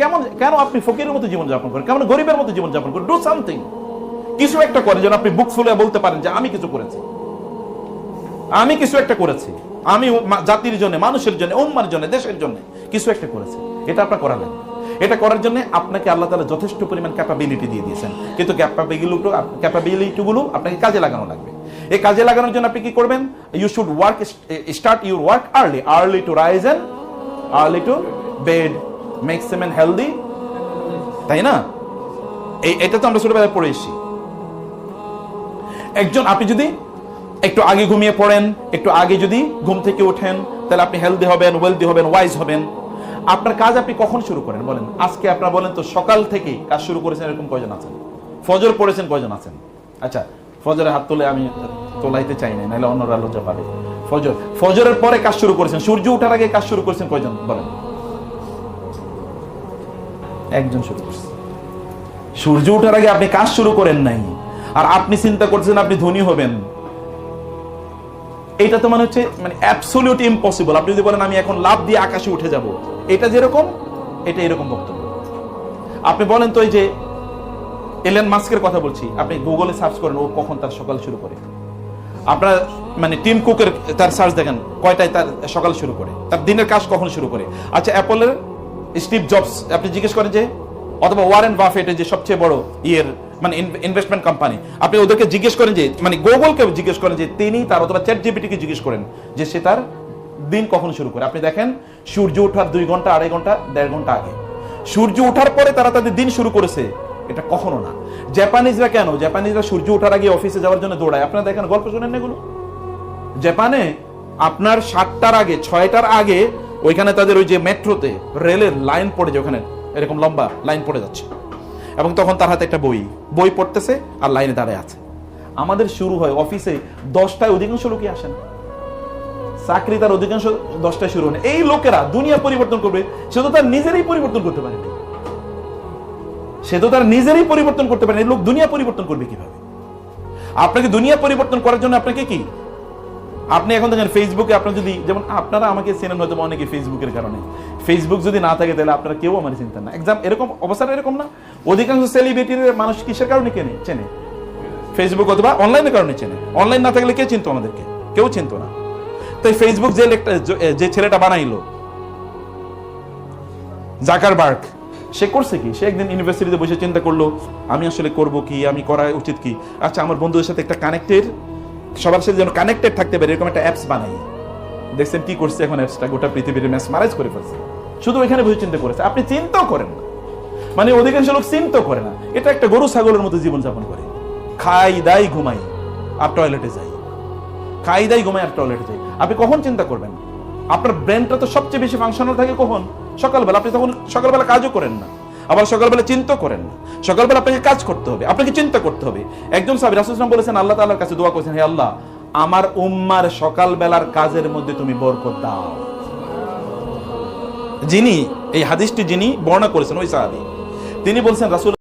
কেমন, কেন আপনি ফকিরের মতো জীবনযাপন করেন? কেমন গরিবের মতো জীবনযাপন করেন? ডু সামথিং কিছু একটা করেন, যেন আপনি বুক ফুলে বলতে পারেন যে আমি কিছু করেছি। আমি কিছু একটা করেছি। আমি জাতির জন্য, মানুষের জন্য, উম্মার জন্য, দেশের জন্য কিছু একটা করেছি। এটা আপনার করা লাগবে এটা করার জন্য আপনাকে আল্লাহ তালা যথেষ্ট পরিমাণ ক্যাপাবিলিটি দিয়ে দিয়েছেন। কিন্তু ক্যাপাবিলিটি ক্যাপাবিলিটিগুলো আপনাকে কাজে লাগানো লাগবে। এই কাজে লাগানোর জন্য আপনি কি করবেন? You should work start your work early early to rise and early to bed makes him healthy তাই না? এই এটা তো আমরা ছোটবেলায় পড়ে এসেছি একজন, আপনি যদি একটু আগে ঘুমিয়ে পড়েন, একটু আগে যদি ঘুম থেকে ওঠেন, তাহলে আপনি হেলদি হবেন ওয়েলদি হবেন ওয়াইজ হবেন। আপনার কাজ আপনি কখন শুরু করেন বলেন? আজকে আপনারা বলেন তো, সকাল থেকে কাজ শুরু করেছেন এরকম কয়জন আছেন? ফজর পড়েছেন কয়জন আছেন? আচ্ছা ফজরে হাত তুলে আমি তোলাইতে চাই না নাহলে অন্যরা লজ্জা পাবে। ফজর ফজরের পরে কাজ শুরু করেছেন, সূর্য ওঠার আগে কাজ শুরু করেছেন কয়জন বলেন? একজন শুরু করছে। সূর্য ওঠার আগে আপনি কাজ শুরু করেন নাই, আর আপনি চিন্তা করছেন আপনি ধনী হবেন। এটা তো মানে হচ্ছে মানে অ্যাবসলিউট ইম্পসিবল আপনি যদি বলেন, আমি এখন লাভ দিয়ে আকাশে উঠে যাব, এটা যেরকম, এটা এরকম বক্তব্য। আপনি বলেন তো এই যে এলেন মাস্কের কথা বলছি, আপনি গুগলে সার্চ করেন, ও কখন তার সকাল শুরু করে। আপনার মানে টিম কুকের তার সার্চ দেখেন, কয়টায় তার সকাল শুরু করে, তার দিনের কাজ কখন শুরু করে। আচ্ছা অ্যাপলের স্টিভ জবস, আপনি জিজ্ঞেস করেন যে, অথবা ওয়ারেন বাফেটের যে সবচেয়ে বড় ইয়ের মানে ইনভেস্টমেন্ট কোম্পানি আপনি ওদেরকে জিজ্ঞেস করেন যে মানে গুগলকে জিজ্ঞেস করেন যে, তিনি তার অথবা চ্যাট জিপিটিকে জিজ্ঞেস করেন যে, সে তার দিন কখন শুরু করে। আপনি দেখেন, সূর্য ওঠার দুই ঘণ্টা, আড়াই ঘণ্টা, দেড় ঘণ্টা আগে। সূর্য ওঠার পরে তারা তাদের দিন শুরু করেছে, এটা কখনো না। জাপানিজরা কেন? জাপানিজরা সূর্য ওঠার আগে অফিসে যাওয়ার জন্য দৌড়ায়। আপনারা দেখেন, গল্প শোনেন এগুলো? জাপানে আপনার সাতটার আগে, ছয়টার আগে ওইখানে তাদের ওই যে মেট্রোতে রেলের লাইন পড়ে যায় ওখানে, এরকম লম্বা লাইন পড়ে যাচ্ছে। এবং তখন তার হাতে একটা বই বই পড়তেছে আর লাইনে দাঁড়ায় আছে। আমাদের শুরু হয় অফিসে দশটায় অধিকাংশ লোকই আসে না। চাকরি তার অধিকাংশ দশটায় শুরু হয় এই লোকেরা দুনিয়া পরিবর্তন করবে, সে তো তার নিজেরই পরিবর্তন করতে পারে সে তো তার নিজেরই পরিবর্তন করতে পারে লোক দুনিয়া পরিবর্তন করবে কীভাবে? আপনাকে দুনিয়া পরিবর্তন করার জন্য আপনাকে কি আপনি এখন দেখেন ফেসবুকে আপনার যদি, যেমন আপনারা আমাকে চেনেন হয়তো অনেকে ফেসবুকের কারণে। ফেসবুক যদি না থাকে তাহলে আপনারা কেউ আমার চিন্তা না। এক্সাম এরকম, অবস্থা এরকম না। অধিকাংশ সেলিব্রিটির মানুষ কিসের কারণে কেনে? চেনে। ফেসবুক অথবা অনলাইনের কারণে চেনে। অনলাইন না থাকলে কে চিনতো আমাদেরকে? কেউ চিনতো না। তাই ফেসবুক যে যে ছেলেটা বানাইলো জাকারবার্গ সে করছে কি? সে একদিন ইউনিভার্সিটিতে বসে চিন্তা করল, আমি আসলে করব কি? আমি করা উচিত কি? আচ্ছা আমার বন্ধুদের সাথে একটা কানেক্টেড সবার সাথে যেন কানেক্টেড থাকতে পারে, এরকম একটা অ্যাপস বানাই। দেখছেন কি করছে এখন অ্যাপসটা গোটা পৃথিবীর ম্যাচ মারাজ করে ফেলছে। শুধু এখানে বসে চিন্তা করেছে। আপনি চিন্তাও করেন না। মানে অধিকাংশ লোক চিন্তাও করে না। এটা একটা গরু ছাগলের মতো জীবনযাপন করে। খাই, দাই, ঘুমাই আর টয়লেটে যাই। খাই, দাই, ঘুমাই আর টয়লেটে যাই। আপনি কখন চিন্তা করবেন? আপনার ব্রেনটা তো সবচেয়ে বেশি ফাংশনাল থাকে কখন? সকালবেলা। আপনি তখন সকালবেলা কাজও করেন না। আবার সকালবেলা চিন্তা করেন না। সকালবেলা আপনাকে কাজ করতে হবে, আপনাকে চিন্তা করতে হবে। একজন সাহেব রাসুসলাম বলেছেন, আল্লাহ তাল্লার কাছে দোয়া করেছেন, হে আল্লাহ, আমার উম্মার সকালবেলার কাজের মধ্যে তুমি বরকত দাও। যিনি, এই হাদিসটি যিনি বর্ণনা করেছেন, ওই সাহাবি, তিনি বলছেন, রাসূল